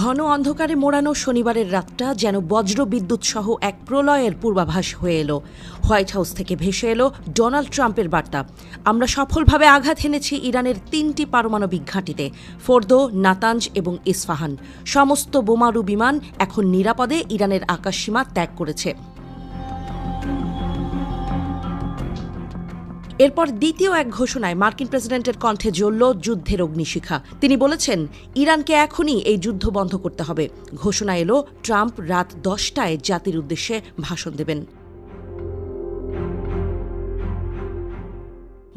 ঘন অন্ধকারে মোড়ানো শনিবারের রাতটা যেন বজ্র বিদ্যুৎ সহ এক প্রলয়ের পূর্বাভাস হয়ে এলো। হোয়াইট হাউস থেকে ভেসে এলো ডোনাল্ড ট্রাম্পের বার্তা। আমরা সফলভাবে আঘাত এনেছি ইরানের তিনটি পারমাণবিক ঘাঁটিতে, ফোর্দো, নাতাঞ্জ এবং ইস্ফাহান। সমস্ত বোমারু বিমান এখন নিরাপদে ইরানের আকাশসীমা ত্যাগ করেছে। এরপর দ্বিতীয় এক ঘোষণায় মার্কিন প্রেসিডেন্টের কণ্ঠে জ্বলল যুদ্ধের অগ্নিশিখা। তিনি বলেছেন, ইরানকে এখনই এই যুদ্ধ বন্ধ করতে হবে। ঘোষণা এলো, ট্রাম্প রাত দশটায় জাতির উদ্দেশ্যে ভাষণ দেবেন।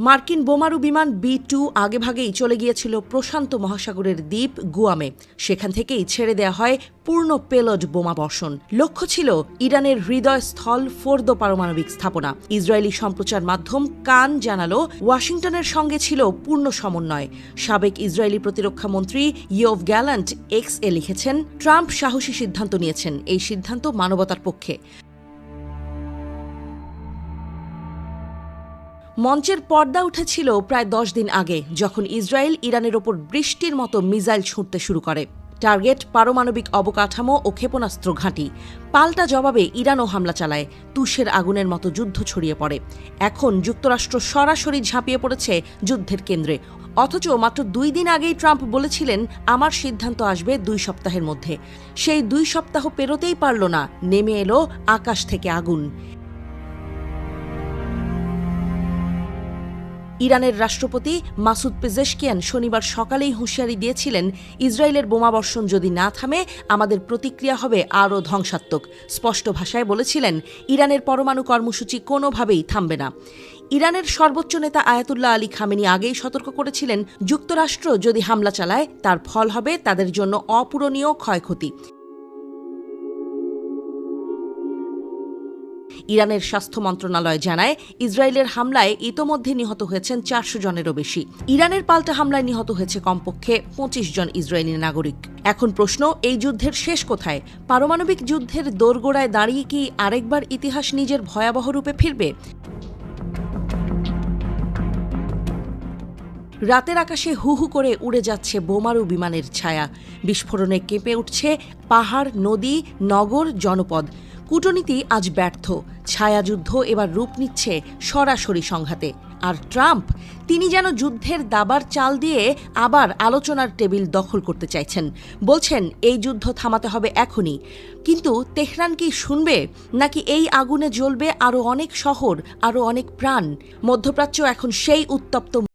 মার্কিন বোমারু বিমান বি টু আগেভাগেই চলে গিয়েছিল প্রশান্ত মহাসাগরের দ্বীপ গুয়ামে। সেখান থেকেই ছেড়ে দেওয়া হয় পূর্ণ পেলড বোমা বর্ষণ। লক্ষ্য ছিল ইরানের হৃদয়স্থল ফোর্দো পারমাণবিক স্থাপনা। ইসরায়েলি সম্প্রচার মাধ্যম কান জানালো, ওয়াশিংটনের সঙ্গে ছিল পূর্ণ সমন্বয়। সাবেক ইসরায়েলি প্রতিরক্ষা মন্ত্রী ইয়োভ গ্যালান্ট এক্স এ লিখেছেন, ট্রাম্প সাহসী সিদ্ধান্ত নিয়েছেন, এই সিদ্ধান্ত মানবতার পক্ষে। মঞ্চের পর্দা উঠেছিল প্রায় দশ দিন আগে, যখন ইসরায়েল ইরানের ওপর বৃষ্টির মতো মিসাইল ছুঁড়তে শুরু করে। টার্গেট পারমাণবিক অবকাঠামো ও ক্ষেপণাস্ত্র ঘাঁটি। পাল্টা জবাবে ইরানও হামলা চালায়। তুষের আগুনের মতো যুদ্ধ ছড়িয়ে পড়ে। এখন যুক্তরাষ্ট্র সরাসরি ঝাঁপিয়ে পড়েছে যুদ্ধের কেন্দ্রে। অথচ মাত্র দুই দিন আগেই ট্রাম্প বলেছিলেন, আমার সিদ্ধান্ত আসবে দুই সপ্তাহের মধ্যে। সেই দুই সপ্তাহ পেরোতেই পারল না। নেমে এলো আকাশ থেকে আগুন। ইরানের রাষ্ট্রপতি মাসুদ পেজেশকিয়ান শনিবার সকালেই হুঁশিয়ারি দিয়েছিলেন, ইসরায়েলের বোমাবর্ষণ যদি না থামে, আমাদের প্রতিক্রিয়া হবে আরও ধ্বংসাত্মক। স্পষ্ট ভাষায় বলেছিলেন, ইরানের পরমাণু কর্মসূচি কোনোভাবেই থামবে না। ইরানের সর্বোচ্চ নেতা আয়াতুল্লাহ আলী খামেনি আগেই সতর্ক করেছিলেন, যুক্তরাষ্ট্র যদি হামলা চালায়, তার ফল হবে তাদের জন্য অপূরণীয় ক্ষয়ক্ষতি। ইরানের স্বাস্থ্য মন্ত্রণালয় জানায়, ইসরায়েলের হামলায় ইতোমধ্যে নিহত হয়েছেন চারশো জনেরও বেশি। ইরানের পাল্টা হামলায় নিহত হয়েছে কমপক্ষে পঁচিশ জন ইসরায়েলি নাগরিক। এখন প্রশ্ন, এই যুদ্ধের শেষ কোথায়? পারমাণবিক যুদ্ধের দোরগোড়ায় দাঁড়িয়ে কি আরেকবার ইতিহাস নিজের ভয়াবহ রূপে ফিরবে? রাতের আকাশে হু হু করে উড়ে যাচ্ছে বোমারু বিমানের ছায়া। বিস্ফোরণে কেঁপে উঠছে পাহাড়, নদী, নগর, জনপদ। কূটনীতি আজ ব্যর্থ। ছায়াযুদ্ধ এবার রূপ নিচ্ছে সরাসরি সংঘাতে। আর ট্রাম্প, তিনি যেন যুদ্ধের দাবার চাল দিয়ে আবার আলোচনার টেবিল দখল করতে চাইছেন। বলছেন, এই যুদ্ধ থামাতে হবে এখনই। কিন্তু তেহরান কি শুনবে? নাকি এই আগুনে জ্বলবে আরও অনেক শহর আরও অনেক প্রাণ? মধ্যপ্রাচ্য এখন সেই উত্তপ্ত